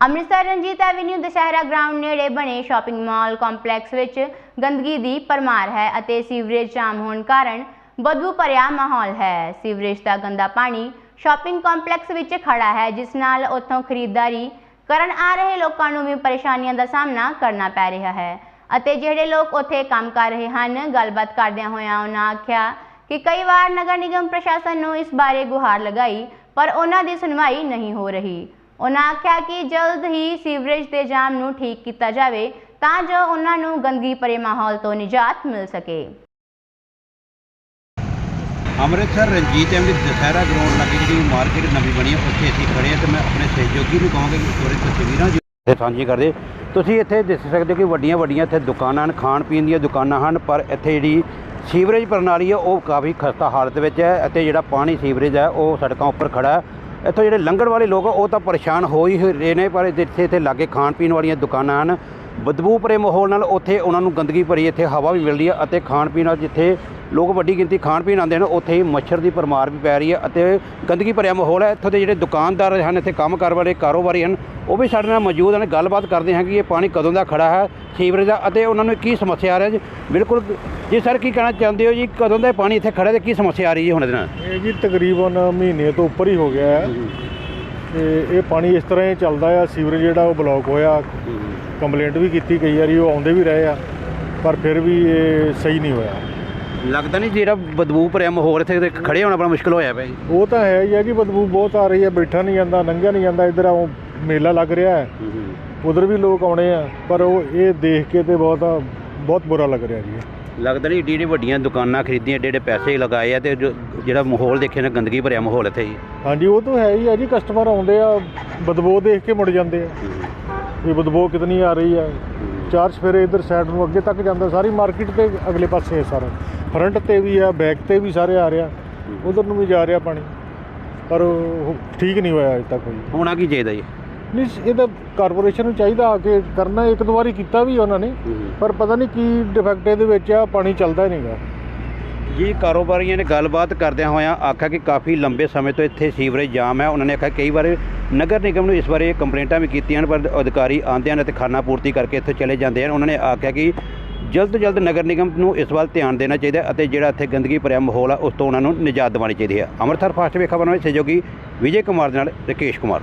Amritsar Ranjit avenue Dussehra ground ਨੇੜੇ ਬਣੇ shopping mall complex ਵਿੱਚ ਗੰਦਗੀ ਦੀ ਪਰਮਾਰ ਹੈ ਅਤੇ ਸੀਵਰੇਜ ਜਾਮ ਹੋਣ ਕਾਰਨ ਬਦਬੂ ਭਰਿਆ ਮਾਹੌਲ ਹੈ। ਸੀਵਰੇਜ ਦਾ ਗੰਦਾ ਪਾਣੀ ਸ਼ਾਪਿੰਗ ਕੰਪਲੈਕਸ ਵਿੱਚ ਖੜਾ ਹੈ, ਜਿਸ ਨਾਲ ਉੱਥੋਂ ਖਰੀਦਦਾਰੀ ਕਰਨ ਆ ਰਹੇ ਲੋਕਾਂ ਨੂੰ ਵੀ ਪਰੇਸ਼ਾਨੀਆਂ ਦਾ ਸਾਹਮਣਾ ਕਰਨਾ ਪੈ ਰਿਹਾ ਹੈ ਅਤੇ ਜਿਹੜੇ ਲੋਕ ਉੱਥੇ ਕੰਮ ਕਰ ਰਹੇ ਹਨ, ਗੱਲਬਾਤ ਕਰਦਿਆਂ ਹੋਇਆਂ ਉਹਨਾਂ ਆਖਿਆ ਕਿ ਕਈ ਵਾਰ ਨਗਰ ਨਿਗਮ ਪ੍ਰਸ਼ਾਸਨ ਨੂੰ ਇਸ ਬਾਰੇ ਗੁਹਾਰ ਲਗਾਈ, ਪਰ ਉਹਨਾਂ ਦੀ ਸੁਣਵਾਈ ਨਹੀਂ ਹੋ ਰਹੀ। ਉਹਨਾਂ ਆਖਿਆ ਕਿ ਜਲਦ ਹੀ ਸੀਵਰੇਜ ਦੇ ਜਾਮ ਨੂੰ ਠੀਕ ਕੀਤਾ ਜਾਵੇ ਤਾਂ ਜੋ ਉਹਨਾਂ ਨੂੰ ਗੰਦਗੀ ਭਰੇ ਮਾਹੌਲ ਤੋਂ ਨਿਜਾਤ ਮਿਲ ਸਕੇ। ਅੰਮ੍ਰਿਤਸਰ ਰਣਜੀਤ ਐਵਨਿਊ ਦੁਸਹਿਰਾ ਗਰਾਊਂਡ ਲੱਗੇ ਜਿਹੜੀ ਮਾਰਕੀਟ ਨਵੀਂ ਬਣੀ ਹੈ ਉੱਥੇ ਅਸੀਂ ਖੜੇ ਹਾਂ ਤੇ ਮੈਂ ਆਪਣੇ ਸਹਿਯੋਗੀ ਨੂੰ ਕਹਾਂਗਾ ਕਿ ਥੋੜੇ ਤਸਵੀਰਾਂ ਜੀ ਸਾਂਝੀ ਕਰਦੇ। ਤੁਸੀਂ ਇੱਥੇ ਦੇਖ ਸਕਦੇ ਹੋ ਕਿ ਵੱਡੀਆਂ ਵੱਡੀਆਂ ਇੱਥੇ ਦੁਕਾਨਾਂ ਹਨ ਖਾਣ ਪੀਣ ਦੀਆਂ ਦੁਕਾਨਾਂ ਹਨ ਪਰ ਇੱਥੇ ਜਿਹੜੀ ਸੀਵਰੇਜ ਪ੍ਰਣਾਲੀ ਹੈ ਉਹ ਕਾਫੀ ਖਸਤਾ ਹਾਲਤ ਵਿੱਚ ਹੈ ਅਤੇ ਜਿਹੜਾ ਪਾਣੀ ਸੀਵਰੇਜ ਹੈ ਉਹ ਸੜਕਾਂ ਉੱਪਰ ਖੜਾ ਹੈ। ਇੱਥੋਂ ਜਿਹੜੇ ਲੰਘਣ ਵਾਲੇ ਲੋਕ ਆ, ਉਹ ਤਾਂ ਪਰੇਸ਼ਾਨ ਹੋ ਹੀ ਰਹੇ ਨੇ ਪਰ ਜਿੱਥੇ ਇੱਥੇ ਲਾਗੇ ਖਾਣ ਪੀਣ ਵਾਲੀਆਂ ਦੁਕਾਨਾਂ ਹਨ। ਬਦਬੂ ਭਰੇ ਮਾਹੌਲ ਨਾਲ ਉੱਥੇ ਉਹਨਾਂ ਨੂੰ ਗੰਦਗੀ ਭਰੀ ਇੱਥੇ ਹਵਾ ਵੀ ਮਿਲਦੀ ਹੈ ਅਤੇ ਖਾਣ ਪੀਣ ਨਾਲ ਜਿੱਥੇ ਲੋਕ ਵੱਡੀ ਗਿਣਤੀ ਖਾਣ ਪੀਣ ਆਉਂਦੇ ਹਨ ਉੱਥੇ ਹੀ ਮੱਛਰ ਦੀ ਪਰਮਾਰ ਵੀ ਪੈ ਰਹੀ ਹੈ ਅਤੇ ਗੰਦਗੀ ਭਰਿਆ ਮਾਹੌਲ ਹੈ। ਇੱਥੋਂ ਦੇ ਜਿਹੜੇ ਦੁਕਾਨਦਾਰ ਹਨ ਇੱਥੇ ਕੰਮ ਕਰ ਵਾਲੇ ਕਾਰੋਬਾਰੀ ਹਨ ਉਹ ਵੀ ਸਾਡੇ ਨਾਲ ਮੌਜੂਦ ਹਨ। ਗੱਲਬਾਤ ਕਰਦੇ ਹਾਂ ਕਿ ਇਹ ਪਾਣੀ ਕਦੋਂ ਦਾ ਖੜਾ ਹੈ ਸੀਵਰੇਜ ਦਾ ਅਤੇ ਉਹਨਾਂ ਨੂੰ ਕੀ ਸਮੱਸਿਆ ਆ ਰਹੀ ਹੈ। ਜੀ ਬਿਲਕੁਲ ਜੀ ਸਰ ਕੀ ਕਹਿਣਾ ਚਾਹੁੰਦੇ ਹੋ ਜੀ? ਕਦੋਂ ਦਾ ਪਾਣੀ ਇੱਥੇ ਖੜਾ ਤੇ ਕੀ ਸਮੱਸਿਆ ਆ ਰਹੀ ਹੈ ਹੁਣ ਇਹਦੇ ਨਾਲ? ਇਹ ਜੀ ਤਕਰੀਬਨ ਮਹੀਨੇ ਤੋਂ ਉੱਪਰ ਹੀ ਹੋ ਗਿਆ ਹੈ। ਤੇ ਇਹ ਪਾਣੀ ਇਸ ਤਰ੍ਹਾਂ ਹੀ ਚੱਲਦਾ ਆ ਸੀਵਰੇਜ ਜਿਹੜਾ ਉਹ ਬਲੌਕ ਹੋਇਆ। ਕੰਪਲੇਂਟ ਵੀ ਕੀਤੀ ਕਈ ਵਾਰੀ ਉਹ ਆਉਂਦੇ ਵੀ ਰਹੇ ਆ ਪਰ ਫਿਰ ਵੀ ਇਹ ਸਹੀ ਨਹੀਂ ਹੋਇਆ। ਲੱਗਦਾ ਨਹੀਂ ਜਿਹੜਾ ਬਦਬੂ ਭਰਿਆ ਮਾਹੌਲ ਇੱਥੇ ਤੇ ਖੜੇ ਹੋਣਾ ਬੜਾ ਮੁਸ਼ਕਲ ਹੋਇਆ ਪਿਆ ਜੀ। ਉਹ ਤਾਂ ਹੈ ਹੀ ਆ ਜੀ ਬਦਬੂ ਬਹੁਤ ਆ ਰਹੀ ਹੈ ਬੈਠਾ ਨਹੀਂ ਜਾਂਦਾ ਲੰਘਿਆ ਨਹੀਂ ਜਾਂਦਾ ਇੱਧਰ ਉਹ ਮੇਲਾ ਲੱਗ ਰਿਹਾ ਹੈ। ਉਧਰ ਵੀ ਲੋਕ ਆਉਣੇ ਆ ਪਰ ਉਹ ਇਹ ਦੇਖ ਕੇ ਤੇ ਬਹੁਤ ਬਹੁਤ ਬੁਰਾ ਲੱਗ ਰਿਹਾ ਜੀ। ਲੱਗਦਾ ਨਹੀਂ ਏਡੀ ਏਡੀ ਵੱਡੀਆਂ ਦੁਕਾਨਾਂ ਖਰੀਦੀਆਂ ਏਡੇ ਏਡੇ ਪੈਸੇ ਲਗਾਏ ਆ ਤੇ ਜੋ- ਜਿਹੜਾ ਮਾਹੌਲ ਦੇਖੇ ਨਾ ਗੰਦਗੀ ਭਰਿਆ ਮਾਹੌਲ ਇੱਥੇ ਜੀ। ਹਾਂਜੀ ਉਹ ਤਾਂ ਹੈ ਹੀ ਆ ਜੀ ਕਸਟਮਰ ਆਉਂਦੇ ਆ ਬਦਬੂ ਦੇਖ ਕੇ ਮੁੜ ਜਾਂਦੇ ਆ। ਇਹ ਬਦਬੂ ਕਿਤਨੀ ਆ ਰਹੀ ਆ। ਚਾਰ ਸਫੇਰੇ ਇੱਧਰ ਸਾਈਡ ਨੂੰ ਅੱਗੇ ਤੱਕ ਜਾਂਦਾ ਸਾਰੀ ਮਾਰਕੀਟ ਤੇ ਅਗਲੇ ਪਾਸੇ ਹੈ ਸਾਰਾ। ਫਰੰਟ ਤੇ ਵੀ ਆ ਬੈਕ ਤੇ ਵੀ ਸਾਰੇ ਆ ਰਿਹਾ। ਉਧਰ ਨੂੰ ਵੀ ਜਾ ਰਿਹਾ ਪਾਣੀ। ਪਰ ਉਹ ਠੀਕ ਨਹੀਂ ਹੋਇਆ ਅਜੇ ਤੱਕ ਕੋਈ। ਹੋਣਾ ਕੀ ਚਾਹੀਦਾ ਜੀ? ਨਹੀਂ ਇਹ ਤਾਂ ਕਾਰਪੋਰੇਸ਼ਨ ਨੂੰ ਚਾਹੀਦਾ ਆ ਕੇ ਕਰਨਾ ਇੱਕ ਦੋ ਵਾਰੀ ਕੀਤਾ ਵੀ ਉਹਨਾਂ ਨੇ। ਪਰ ਪਤਾ ਨਹੀਂ ਕੀ ਡਿਫੈਕਟ ਇਹਦੇ ਵਿੱਚ ਆ ਪਾਣੀ ਚੱਲਦਾ ਹੀ ਨਹੀਂਗਾ ਜੀ ਕਾਰੋਬਾਰੀਆਂ ਨੇ ਗੱਲਬਾਤ ਕਰਦਿਆਂ ਹੋਇਆਂ ਆਖਿਆ ਕਿ ਕਾਫੀ ਲੰਬੇ ਸਮੇਂ ਤੋਂ ਇੱਥੇ ਸੀਵਰੇਜ ਜਾਮ ਹੈ। ਉਹਨਾਂ ਨੇ ਆਖਿਆ ਕਈ ਵਾਰ ਨਗਰ ਨਿਗਮ ਨੂੰ ਇਸ ਬਾਰੇ ਕੰਪਲੇਂਟਾਂ ਵੀ ਕੀਤੀਆਂ ਹਨ, ਪਰ ਅਧਿਕਾਰੀ ਆਉਂਦੇ ਹਨ ਤੇ ਖਾਨਾ ਪੂਰਤੀ ਕਰਕੇ ਇੱਥੇ ਚਲੇ ਜਾਂਦੇ ਹਨ। ਉਹਨਾਂ ਨੇ ਆਖਿਆ ਕਿ ਜਲਦ ਤੋਂ ਜਲਦ ਨਗਰ ਨਿਗਮ ਨੂੰ ਇਸ ਵੱਲ ਧਿਆਨ ਦੇਣਾ ਚਾਹੀਦਾ ਅਤੇ ਜਿਹੜਾ ਇੱਥੇ ਗੰਦਗੀ ਭਰਿਆ ਮਾਹੌਲ ਆ, ਉਸ ਤੋਂ ਉਹਨਾਂ ਨੂੰ ਨਿਜਾਤ ਦਿਵਾਉਣੀ ਚਾਹੀਦੀ ਹੈ। ਅੰਮ੍ਰਿਤਸਰ ਫਾਸਟ ਵੇ ਖਬਰਾਂ ਸਹਿਯੋਗੀ ਵਿਜੇ ਕੁਮਾਰ ਦੇ ਨਾਲ ਰਕੇਸ਼ ਕੁਮਾਰ।